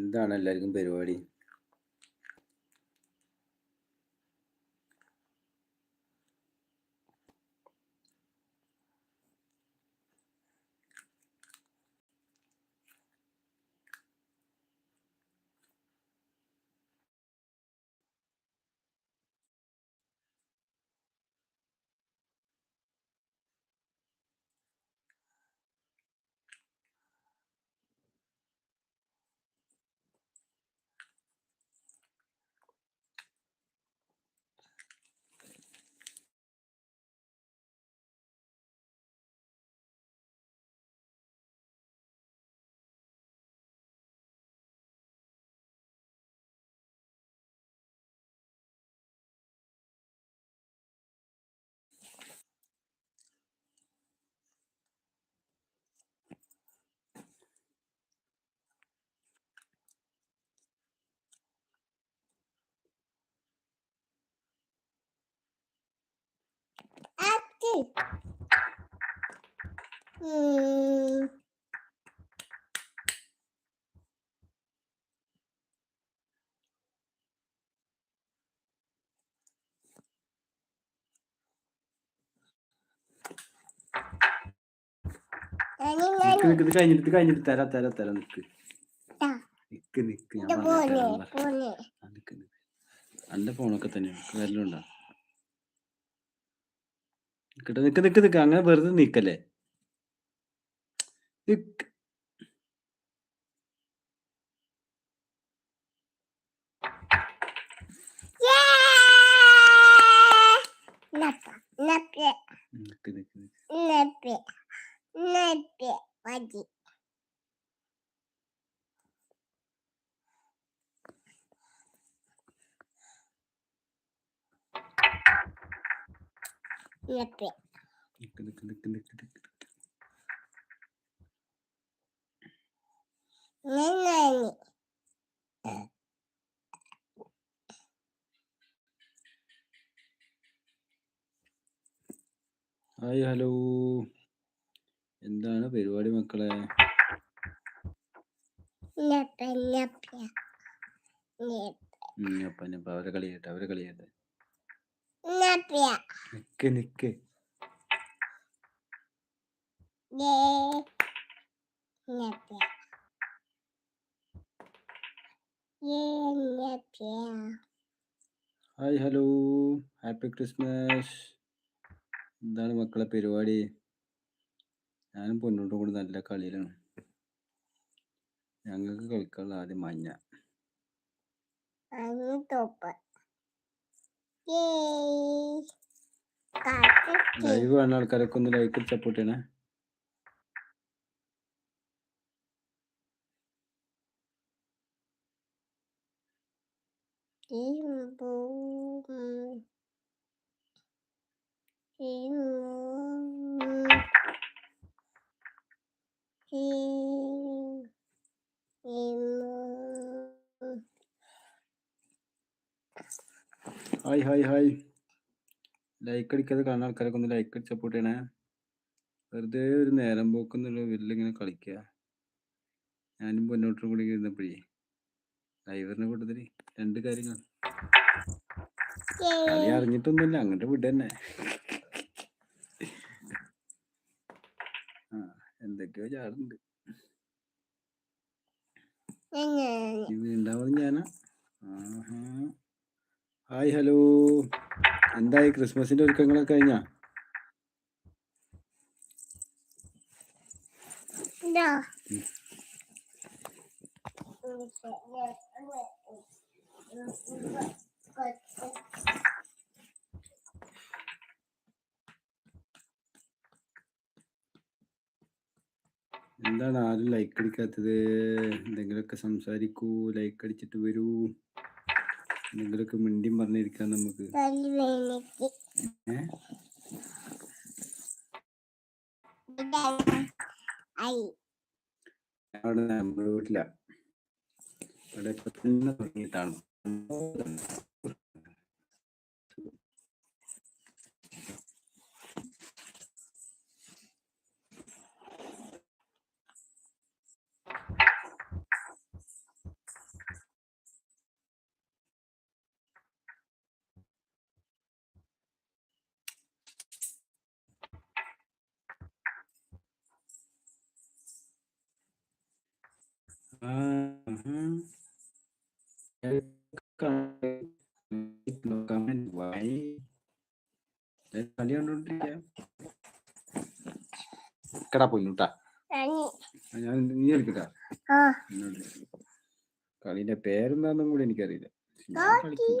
എന്താണ് എല്ലാവർക്കും പരിപാടി? കഴിഞ്ഞിട്ട് കഴിഞ്ഞിട്ട് തരാ തരാ തരാ നിക്ക്. നിക്ക് നിക്ക് ഞാൻ എന്റെ ഫോണൊക്കെ തന്നെയാണ് വരലുണ്ടോ നിക്കട്ടെ നിക്ക് നിക്ക് നിക്ക് അങ്ങനെ വെറുതെ നിക്കല്ലേ? നിക്ക്. നിക്ക് നിക്ക് നിക്ക്. നിക്ക് napa, നിക്ക് നിക്ക്. Hi hello. എന്താണ് പരിപാടി മക്കളെ? അവരെ കളിയട്ടെ അവരെ കളിയട്ടെ. നിക്ക്. ഹായ് ഹലോ ഹാപ്പി ക്രിസ്മസ് എന്താണ് മക്കളെ പരിപാടി? ഞാനും പൊന്നോട്ടും കൂടി നല്ല കളിയിലാണ്. ഞങ്ങൾക്ക് കളിക്കാനുള്ള ആദ്യം മഞ്ഞ. Angin topa. Yeay. Kaki. Live കാണുന്ന ആൾക്കാരൊക്കെ ഒന്ന് ലൈക്ക് സപ്പോർട്ട് ചെയ്യണേ ഹായ് ഹായ് ഹായ്. ലൈക്ക് അടിക്കാതെ കാണുന്ന ആൾക്കാരൊക്കെ ഒന്ന് ലൈക്ക് അടിച്ച് സപ്പോർട്ട് ചെയ്യണേ. വെറുതെ ഒരു നേരം പോക്കെന്നുള്ള വീട്ടിലിങ്ങനെ കളിക്കുക ഞാനും പൊന്നോട്ടും കൂടി ഇരുന്നപ്പോഴേ ഡ്രൈവറിനെ കൂട്ടത്തിൽ രണ്ട് കാര്യങ്ങൾ. കളി അറിഞ്ഞിട്ടൊന്നുമില്ല അങ്ങോട്ട് വിട് തന്നെ ആ എന്തൊക്കെയോ. ഈ വീണ്ടാവുന്നത് ഞാനാ. ആഹാ. Hi hello. എന്തായി? ക്രിസ്മസിന്റെ ഒരുക്കങ്ങളൊക്കെ കഴിഞ്ഞാ. എന്താണ്? ആരും ലൈക്ക് അടിക്കാത്തത്. എന്തെങ്കിലുമൊക്കെ സംസാരിക്കൂ. ലൈക്ക് അടിച്ചിട്ട് വരൂ. എന്തെങ്കിലുമൊക്കെ മിണ്ടിയും പറഞ്ഞിരിക്കാം നമുക്ക്. അവിടെ നമ്മുടെ വീട്ടിലാണ് ഇപ്പൊ തന്നെ തുടങ്ങിയിട്ടാണ്. Mhm. കമന്റ് വൈ കളി കണ്ടോണ്ടിരിക്ക കടാ പോയിട്ടാ അനി ഞാൻ നീ എന്നോട് കളിന്റെ പേരെന്താന്നും കൂടി എനിക്കറിയില്ല കളിക്കും.